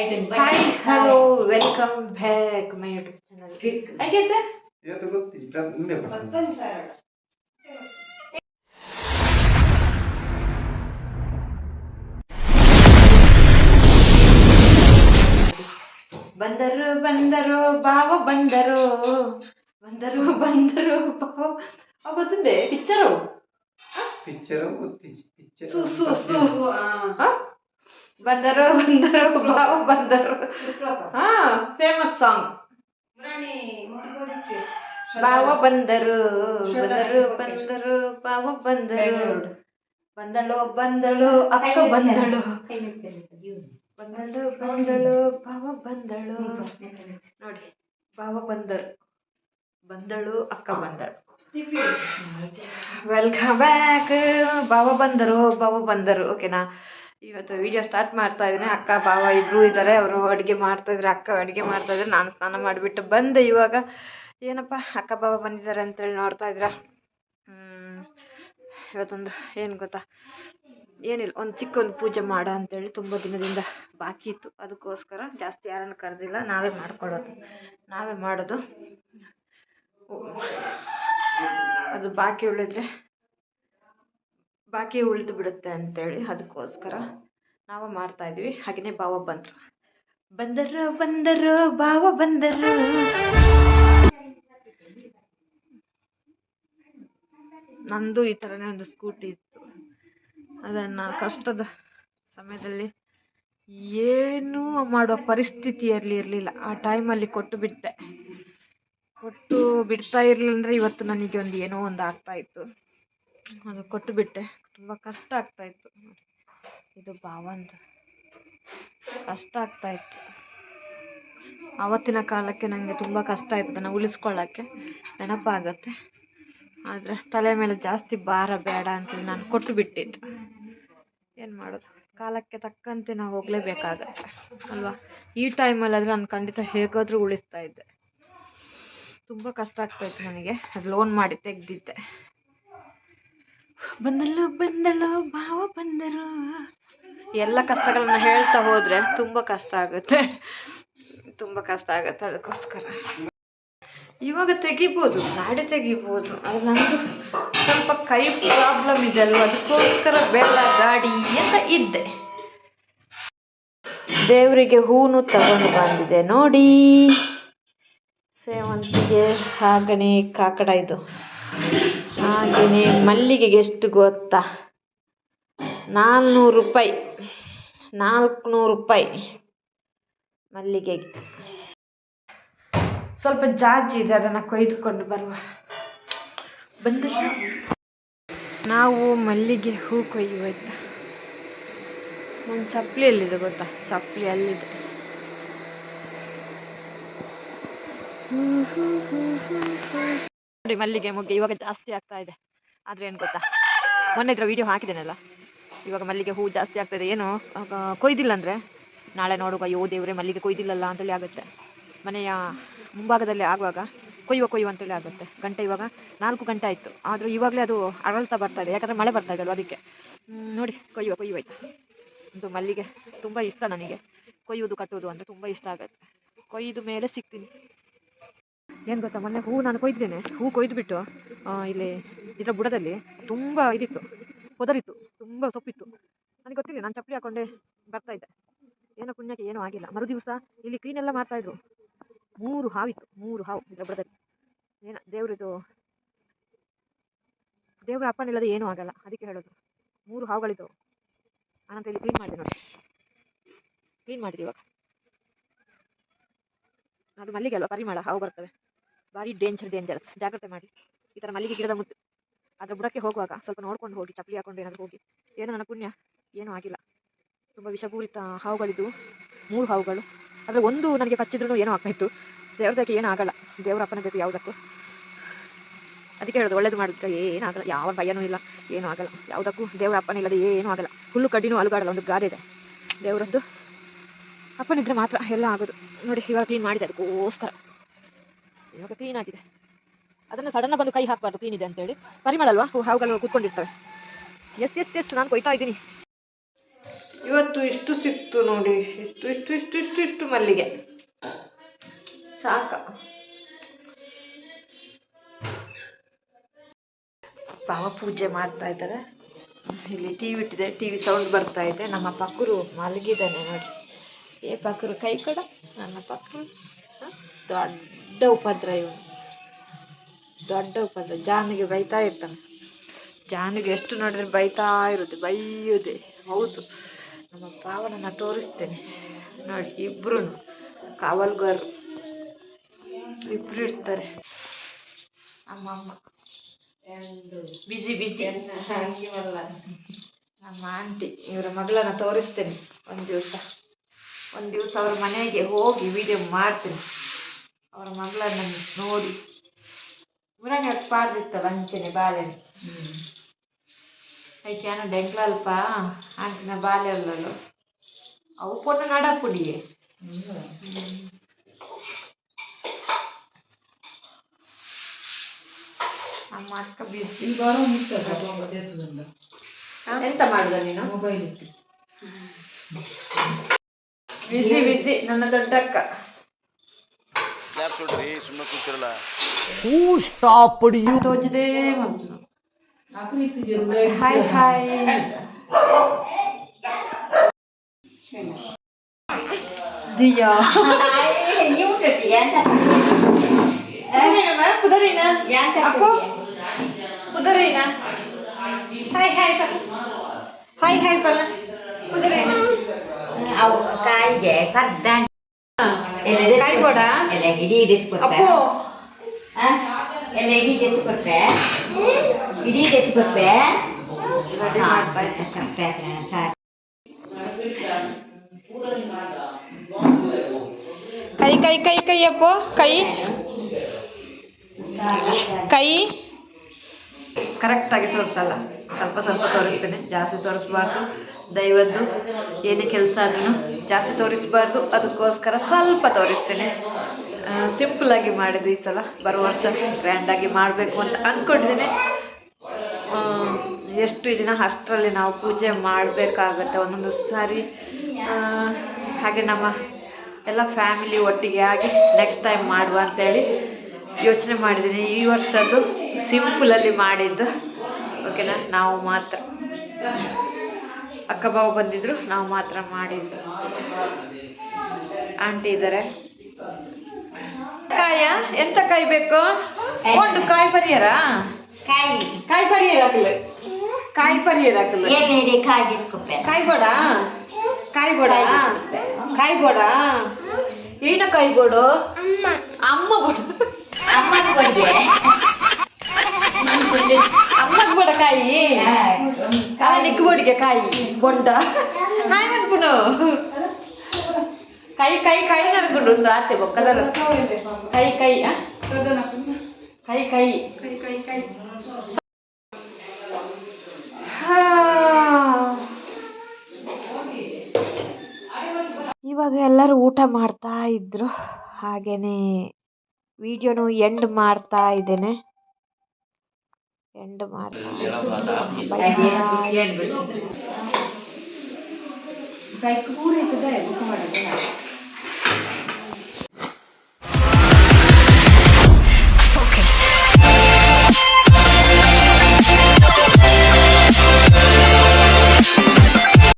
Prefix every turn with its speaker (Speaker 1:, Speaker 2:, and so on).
Speaker 1: Hi hello welcome
Speaker 2: back my YouTube channel ಬರ್ತದೆ.
Speaker 1: ಬಂದರು ಬಂದರು ಬಾವ ಬಂದರು. ಬಂದರು ಬಂದರು ಬಾವ. ಅವ್ ಗೊತ್ತಿದೆ ಪಿಕ್ಚರು
Speaker 2: ಪಿಕ್ಚರ್ ಗೊತ್ತಿಲ್ಲ. ಪಿಕ್ಚರ್
Speaker 1: ಸು ಸು ಸು ಹ? ಬಂದರು ಬಂದರು ಬಾವ ಬಂದರು ಹಾ ಫೇಮಸ್ ಸಾಂಗ್ ಬಾವ ಬಂದರು ಬಂದರು ಬಂದರು ಬಾವ ಬಂದರು ಬಂದಳು ಬಂದಳು ಅಕ್ಕ ಬಂದಳು ಬಂದಳು ಬಂದಳು ಬಾವ ಬಂದಳು ನೋಡಿ ಬಾವ ಬಂದರು ಬಂದಳು ಅಕ್ಕ ಬಂದಳು ವೆಲ್ಕಮ್ ಬ್ಯಾಕ್ ಬಾವ ಬಂದರು ಬಾವ ಬಂದರು ಓಕೆನಾ ಇವತ್ತು ವಿಡಿಯೋ ಸ್ಟಾರ್ಟ್ ಮಾಡ್ತಾ ಇದ್ದೀನಿ. ಅಕ್ಕ ಬಾವ ಇಬ್ಬರು ಇದ್ದಾರೆ ಅವರು ಅಡುಗೆ ಮಾಡ್ತಾ ಇದ್ರು. ಅಕ್ಕ ಅಡುಗೆ ಮಾಡ್ತಾ ಇದ್ರು. ನಾನು ಸ್ನಾನ ಮಾಡಿಬಿಟ್ಟು ಬಂದೆ. ಇವಾಗ ಏನಪ್ಪ, ಅಕ್ಕ ಬಾವ ಬಂದಿದ್ದಾರೆ ಅಂತೇಳಿ ನೋಡ್ತಾ. ಇವತ್ತೊಂದು ಏನು ಗೊತ್ತಾ? ಏನಿಲ್ಲ, ಒಂದು ಚಿಕ್ಕ ಒಂದು ಪೂಜೆ ಮಾಡ ಅಂತೇಳಿ ತುಂಬ ದಿನದಿಂದ ಬಾಕಿ ಇತ್ತು. ಅದಕ್ಕೋಸ್ಕರ ಜಾಸ್ತಿ ಯಾರನ್ನು ಕರೆದಿಲ್ಲ. ನಾವೇ ಮಾಡ್ಕೊಳ್ಳೋದು. ನಾವೇ ಮಾಡೋದು. ಅದು ಬಾಕಿ ಉಳಿದ್ರೆ ಬಾಕಿ ಉಳಿದು ಬಿಡುತ್ತೆ ಅಂತೇಳಿ ಅದಕ್ಕೋಸ್ಕರ ನಾವು ಮಾಡ್ತಾ ಇದ್ವಿ. ಹಾಗೆಯೇ ಬಾವ ಬಂದರು. ಬಂದರು ಬಂದರು ಬಾವ ಬಂದರು. ನಂದು ಈ ಥರನೇ ಒಂದು ಸ್ಕೂಟಿ ಇತ್ತು. ಅದನ್ನು ಕಷ್ಟದ ಸಮಯದಲ್ಲಿ ಏನೂ ಮಾಡುವ ಪರಿಸ್ಥಿತಿಯಲ್ಲಿ ಇರಲಿಲ್ಲ. ಆ ಟೈಮಲ್ಲಿ ಕೊಟ್ಟು ಬಿಟ್ಟೆ. ಕೊಟ್ಟು ಬಿಡ್ತಾ ಇರಲಿಲ್ಲ ಅಂದರೆ ಇವತ್ತು ನನಗೆ ಒಂದು ಏನೋ ಒಂದು ಆಗ್ತಾ ಇತ್ತು. ಅದು ಕೊಟ್ಟು ಬಿಟ್ಟೆ. ತುಂಬ ಕಷ್ಟ ಆಗ್ತಾ ಇತ್ತು. ಇದು ಭಾವಂತ ಕಷ್ಟ ಆಗ್ತಾ ಇತ್ತು. ಆವತ್ತಿನ ಕಾಲಕ್ಕೆ ನನಗೆ ತುಂಬ ಕಷ್ಟ ಆಯಿತು ಅದನ್ನು ಉಳಿಸ್ಕೊಳ್ಳೋಕ್ಕೆ. ನೆನಪಾಗತ್ತೆ ಆದರೆ ತಲೆ ಮೇಲೆ ಜಾಸ್ತಿ ಭಾರ ಬೇಡ ಅಂತೇಳಿ ನಾನು ಕೊಟ್ಟು ಬಿಟ್ಟಿದ್ದು. ಏನು ಮಾಡೋದು? ಕಾಲಕ್ಕೆ ತಕ್ಕಂತೆ ನಾವು ಹೋಗಲೇಬೇಕಾಗತ್ತೆ. ಅಲ್ವಾ? ಈ ಟೈಮಲ್ಲಿ ಆದರೆ ನಾನು ಖಂಡಿತ ಹೇಗಾದರೂ ಉಳಿಸ್ತಾ ಇದ್ದೆ. ತುಂಬ ಕಷ್ಟ ಆಗ್ತಾಯಿತ್ತು ನನಗೆ. ಅದು ಲೋನ್ ಮಾಡಿ ತೆಗೆದಿದ್ದೆ. ಬಂದಳು ಬಂದಳು, ಭಾವ ಬಂದರು. ಎಲ್ಲ ಕಷ್ಟಗಳನ್ನ ಹೇಳ್ತಾ ಹೋದರೆ ತುಂಬ ಕಷ್ಟ ಆಗುತ್ತೆ. ತುಂಬ ಕಷ್ಟ ಆಗುತ್ತೆ ಅದಕ್ಕೋಸ್ಕರ. ಇವಾಗ ತೆಗಿಬೋದು ಗಾಡಿ ತೆಗಿಬೋದು ಅದು ನಂದು ಸ್ವಲ್ಪ ಕೈ ಪ್ರಾಬ್ಲಮ್ ಇದೆ ಅಲ್ವಾ? ಅದಕ್ಕೋಸ್ಕರ ಬೇಡ ಗಾಡಿ ಅಂತ ಇದ್ದೆ. ದೇವರಿಗೆ ಹೂನು ತಗೊಂಡು ಬಂದಿದೆ ನೋಡಿ. ಸೇವಂತಿಗೆ, ಹಾಗಣಿ, ಕಾಕಡ ಇದು. ಹಾಗೆಯೇ ಮಲ್ಲಿಗೆಗೆ ಎಷ್ಟು ಗೊತ್ತಾ? ನಾಲ್ನೂರು ರೂಪಾಯಿ. ನಾಲ್ಕುನೂರು ರೂಪಾಯಿ ಮಲ್ಲಿಗೆಗೆ. ಸ್ವಲ್ಪ ಜಾಜಿ ಇದೆ, ಅದನ್ನು ಕೊಯ್ದುಕೊಂಡು ಬರುವ. ಬಂದ ನಾವು ಮಲ್ಲಿಗೆ ಹೂ ಕೊಯ್ಯುವಾಯ್ತಾ ನನ್ನ ಚಪ್ಪಲಿ ಎಲ್ಲಿದೆ ಗೊತ್ತಾ? ಚಪ್ಪಲಿ ಅಲ್ಲಿದೆ. ನೋಡಿ ಮಲ್ಲಿಗೆ ಮೊಗ್ಗೆ ಇವಾಗ ಜಾಸ್ತಿ ಆಗ್ತಾ ಇದೆ. ಆದರೆ ಏನು ಗೊತ್ತಾ? ಮೊನ್ನೆ ಇದ್ರ ವಿಡಿಯೋ ಹಾಕಿದ್ದೇನಲ್ಲ? ಇವಾಗ ಮಲ್ಲಿಗೆ ಹೂ ಜಾಸ್ತಿ ಆಗ್ತಾಯಿದೆ ಏನು ಕೊಯ್ದಿಲ್ಲ ಅಂದರೆ? ನಾಳೆ ನೋಡುವ, ಅಯ್ಯೋ ದೇವ್ರೆ, ಮಲ್ಲಿಗೆ ಕೊಯ್ದಿಲ್ಲಲ್ಲ ಅಂತೇಳಿ ಆಗುತ್ತೆ. ಮನೆಯ ಮುಂಭಾಗದಲ್ಲಿ ಆಗುವಾಗ ಕೊಯ್ಯುವ ಕೊಯ್ಯುವ ಅಂತೇಳಿ ಆಗುತ್ತೆ. ಗಂಟೆ ಇವಾಗ ನಾಲ್ಕು ಗಂಟೆ ಆಯ್ತು. ಆದ್ರೂ ಇವಾಗಲೇ ಅದು ಅರಳ್ತಾ ಬರ್ತಾ ಇದೆ. ಯಾಕಂದರೆ ಮಳೆ ಬರ್ತಾ ಇದೆ ಅಲ್ವಾ ಅದಕ್ಕೆ. ನೋಡಿ, ಕೊಯ್ಯುವ ಕೊಯ್ಯುವ ಆಯ್ತಾ? ಒಂದು ಮಲ್ಲಿಗೆ, ತುಂಬ ಇಷ್ಟ ನನಗೆ. ಕೊಯ್ಯುವುದು, ಕಟ್ಟುವುದು ಅಂದರೆ ತುಂಬ ಇಷ್ಟ ಆಗುತ್ತೆ. ಕೊಯ್ದು ಮೇಲೆ ಸಿಗ್ತೀನಿ. ಏನು ಗೊತ್ತಾ, ಮೊನ್ನೆ ಹೂ ನಾನು ಕೊಯ್ದಿದ್ದೇನೆ. ಹೂ ಕೊಯ್ದುಬಿಟ್ಟು ಇಲ್ಲಿ ಇದರ ಬುಡದಲ್ಲಿ ತುಂಬ ಇದಿತ್ತು, ಪೊದರಿತ್ತು, ತುಂಬ ಸೊಪ್ಪಿತ್ತು. ನನಗೆ ಗೊತ್ತಿಲ್ಲ ನಾನು ಚಪ್ಪಲಿ ಹಾಕೊಂಡೆ ಬರ್ತಾ ಇದ್ದೆ. ಏನೋ ಪುಣ್ಯಕ್ಕೆ ಏನೂ ಆಗಿಲ್ಲ. ಮರು ದಿವಸ ಇಲ್ಲಿ ಕ್ಲೀನ್ ಎಲ್ಲ ಮಾಡ್ತಾಯಿದ್ರು ಮೂರು ಹಾವಿತ್ತು, ಮೂರು ಹಾವು ಇದರ ಬುಡದಲ್ಲಿ. ಏನ, ದೇವ್ರದ್ದು, ದೇವ್ರ ಅಪ್ಪನಿಲ್ಲದೆ ಏನೂ ಆಗಲ್ಲ, ಅದಕ್ಕೆ ಹೇಳೋದು. ಮೂರು ಹಾವುಗಳಿದ್ದವು ಆನಂತರ ಇಲ್ಲಿ ಕ್ಲೀನ್ ಮಾಡಿದೆ ನೋಡಿ. ಕ್ಲೀನ್ ಮಾಡಿದೆ ಇವಾಗ. ಅದು ಮಲ್ಲಿಗೆ ಅಲ್ವಾ ಪರಿಮಳ ಹಾವು ಬರ್ತವೆ. ಭಾರಿ ಡೇಂಜರ್ ಡೇಂಜರಸ್ ಜಾಗ್ರತೆ ಮಾಡಿ. ಈ ಥರ ಮಲ್ಲಿಗೆ ಗಿಡದ ಮುದ್ದು. ಅದರ ಬುಡಕ್ಕೆ ಹೋಗುವಾಗ ಸ್ವಲ್ಪ ನೋಡ್ಕೊಂಡು ಹೋಗಿ, ಚಪ್ಪಲಿ ಹಾಕೊಂಡು ಏನಾದರೂ ಹೋಗಿ. ಏನೋ ನನ್ನ ಪುಣ್ಯ, ಏನೂ ಆಗಿಲ್ಲ. ತುಂಬ ವಿಷಪೂರಿತ ಹಾವುಗಳಿದ್ದು ಮೂರು ಹಾವುಗಳು. ಆದರೆ ಒಂದು ನನಗೆ ಕಚ್ಚಿದ್ರೂ ಏನೋ ಆಗ್ತಾಯಿತ್ತು. ದೇವ್ರದಕ್ಕೆ ಏನೂ ಆಗಲ್ಲ. ದೇವ್ರ ಅಪ್ಪನ ಬೇಕು ಯಾವುದಕ್ಕೂ. ಅದಕ್ಕೆ ಹೇಳೋದು, ಒಳ್ಳೇದು ಮಾಡಿದ್ರೆ ಆಗಲ್ಲ. ಯಾವ ಭಯನೂ ಇಲ್ಲ. ಏನೂ ಆಗಲ್ಲ. ಯಾವುದಕ್ಕೂ ದೇವರ ಅಪ್ಪನ ಇಲ್ಲದೆ ಏನೂ ಆಗಲ್ಲ. ಹುಲ್ಲು ಕಡ್ಡಿನೂ ಅಲುಗಾಡಲ್ಲ, ಒಂದು ಗಾದೆ ಇದೆ. ದೇವರದ್ದು ಅಪ್ಪನಿದ್ರೆ ಮಾತ್ರ ಎಲ್ಲ ಆಗೋದು. ನೋಡಿ, ಇವಾಗ ಕ್ಲೀನ್ ಮಾಡಿದೆ, ಅದಕ್ಕೋಸ್ಕರ. ಇವಾಗ ಕ್ಲೀನ್ ಆಗಿದೆ. ಅದನ್ನು ಸಡನ್ ಬಂದು ಕೈ ಹಾಕಬಾರ್ದು ಕ್ಲೀನ್ ಇದೆ ಅಂತೇಳಿ. ಪರಿಮಳ ಅಲ್ವಾ ಹಾವುಗಳು ಕೂತ್ಕೊಂಡಿರ್ತವೆ. ಎಸ್ ಎಸ್ ಎಸ್ ನಾನು ಕೊಯ್ತಾ ಇದ್ದೀನಿ. ಇವತ್ತು ಇಷ್ಟು ಸಿಕ್ತು ನೋಡಿ, ಇಷ್ಟು ಇಷ್ಟು ಇಷ್ಟು ಇಷ್ಟು ಇಷ್ಟು ಮಲ್ಲಿಗೆ. ಸಾಕ. ಪಾವ ಪೂಜೆ ಮಾಡ್ತಾ ಇದ್ದಾರೆ. ಇಲ್ಲಿ ಟಿ ವಿ ಇಟ್ಟಿದೆ ಟಿ ವಿ ಸೌಂಡ್ ಬರ್ತಾ ಇದೆ. ನಮ್ಮ ಪಕ್ಕರು ಮಲಗಿದ್ದಾನೆ ನೋಡಿ. ಏ ಪಕ್ಕರು ಕೈ ಕೊಡ. ನನ್ನ ಪಕ್ಕರು ಹ? ದೊಡ್ಡ ಉಪದ್ರ ಇವನು. ದೊಡ್ಡ ಉಪದ್ರ ಜಾನಿಗೆ ಬೈತಾ ಇರ್ತಾನೆ. ಜಾನಿಗೆ ಎಷ್ಟು ನೋಡಿದ್ರೆ ಬೈತಾ ಇರುತ್ತೆ ಬೈಯುವುದೇ ಹೌದು. ನಮ್ಮ ಪಾವನನ್ನ ತೋರಿಸ್ತೇನೆ. ನೋಡಿ ಇಬ್ರು ಕಾವಲ್ಗಾರರು ಇಬ್ರು ಇರ್ತಾರೆ. ನಮ್ಮ ಅಮ್ಮ. Busy busy. ನಮ್ಮ ಆಂಟಿ ಇವರ ಮಗಳನ್ನ ತೋರಿಸ್ತೇನೆ. ಒಂದು ದಿವಸ. ಒಂದು ದಿವಸ ಅವ್ರ ಮನೆಗೆ ಹೋಗಿ ವಿಡಿಯೋ ಮಾಡ್ತೇನೆ. ಅವರ ಮಗಳನ್ನ ನೋಡಿ. ಮುರಾನಿ ಒಟ್ಟು ಪಾಡ್ದಿತ್ತಲ್ಲ ಅಂಚೆನೆ ಬಾಲೆನೆ ಐಕ್ಯಾನ ಡೆಂಕ್ಲಲ್ಪ ಆಂಟಿನ ಬಾಲೆ ಅಲ್ಲಲು ಅವು ಪೊಣ್ಣ ನಡಪುಡಿಯೇ. ನಮ್ಮ ಅಕ್ಕ ಬಿಸಿ. ಎಂತ ಮಾಡಿದ ನೀನು? ಮೊಬೈಲ್ ಬಿಸಿ ಬಿಸಿ ನನ್ನ ದೊಡ್ಡ ಅಕ್ಕ.
Speaker 3: ಕ್ಲಾಪ್ ಹೊಡ್ರಿ ಸುಮ್ಮನೆ ಕೂತಿರಲ್ಲ
Speaker 1: ತೋಜದೇ ಬಂತು hi hi Diya ಕುದರಿನ Appu ಕುದರಿನ hi hi ಪಲ್ಲ hi hi ಪಲ್ಲ ಕುದರಿನ
Speaker 4: ಅವು ಕಾಯಿಗೆ ಕರ್ದ
Speaker 1: ಕಾಯಿ ಬೋಡ
Speaker 4: ಎಲ್ಲ ಇಡೀ ಎತ್ತು
Speaker 1: ಅಪ್ಪು
Speaker 4: ಎಲ್ಲ ಇಡೀ ಎತ್ತು ಕೊಟ್ರೆ ಇಡೀ ಎತ್ತು ಕೊಟ್ರೆ
Speaker 1: ರೆಡಿ ಮಾಡ್ತಾ ಇದ್ದೆ ಕೈ ಕೈ ಕೈ ಕೈ ಅಪ್ಪು ಕೈ ಕೈ ಕರೆಕ್ಟಾಗಿ ತೋರಿಸಲ್ಲ. ಸ್ವಲ್ಪ ಸ್ವಲ್ಪ ತೋರಿಸ್ತೇನೆ. ಜಾಸ್ತಿ ತೋರಿಸ್ಬಾರ್ದು. ದೈವದ್ದು ಏನೇ ಕೆಲಸ ಆದ್ರೂ ಜಾಸ್ತಿ ತೋರಿಸ್ಬಾರ್ದು. ಅದಕ್ಕೋಸ್ಕರ ಸ್ವಲ್ಪ ತೋರಿಸ್ತೇನೆ. ಆಗಿ ಮಾಡಿದ್ದು ಈ ಸಲ. ಬರೋ ವರ್ಷ ಗ್ರ್ಯಾಂಡಾಗಿ ಮಾಡಬೇಕು ಅಂತ ಅಂದ್ಕೊಂಡಿದ್ದೀನಿ ಎಷ್ಟು ಇದನ್ನ ಅಷ್ಟರಲ್ಲಿ ನಾವು ಪೂಜೆ ಮಾಡಬೇಕಾಗತ್ತೆ ಒಂದೊಂದು ಸಾರಿ. ಹಾಗೆ ನಮ್ಮ ಎಲ್ಲ ಫ್ಯಾಮಿಲಿ ಒಟ್ಟಿಗೆ ಆಗಿ ನೆಕ್ಸ್ಟ್ ಟೈಮ್ ಮಾಡುವ ಅಂತೇಳಿ ಯೋಚನೆ ಮಾಡಿದ್ದೀನಿ. ಈ ವರ್ಷದ್ದು ಸಿಂಪಲಲ್ಲಿ ಮಾಡಿದ್ದು. ಓಕೆನಾ? ನಾವು ಮಾತ್ರ. ಅಕ್ಕ ಬಾವು ಬಂದಿದ್ರು ನಾವು ಮಾತ್ರ ಮಾಡಿದ್ರು ಆಂಟಿ ಇದ್ದಾರೆ ಕಾಯ ಎಂತ ಕಾಯಿ ಬೇಕು? ಒಂದು ಕಾಯಿ ಪರಿಯರ?
Speaker 4: ಕಾಯಿ.
Speaker 1: ಕಾಯಿ ಪರಿಯರ ಹಾಕಲೆ. ಕಾಯಿ ಪರಿಯರ ಹಾಕಲೆ.
Speaker 4: ಕಾಯಿ
Speaker 1: ಬೋಡ? ಕಾಯಿ ಬೋಡ? ಕಾಯಿ ಬೋಡ? ಏನ ಕಾಯಿ ಬೋಡು? ಅಮ್ಮ. ಬೋಡು.
Speaker 4: ಅಮ್ಮನ
Speaker 1: ಬೋಡ ಕಾಯಿ? ನಿಕ್ಕು ಬೋಡಿಗೆ ಕಾಯಿ ಬೊಂಡ. ಕಾಯಿ ಅನ್ಕೊಂಡು ಕೈ ಕೈ ಕೈ ನಡ್ಕೊಂಡು ಒಂದು ಆತೆ ಕಲರ್ ಕೈ ಕೈ? ಕೈ ಕೈ. ಇವಾಗ ಎಲ್ಲರೂ ಊಟ ಮಾಡ್ತಾ ಇದ್ರು ಹಾಗೇನೆ. ವಿಡಿಯೋನು ಎಂಡ್ ಮಾಡ್ತಾ ಇದ್ದೇನೆ. ಎಂಡ್ ಮಾಡ್ತಾ
Speaker 4: ಕೈ ಕೂರಿರ್ತದೆ ಬುಕ್ ಮಾಡೋದು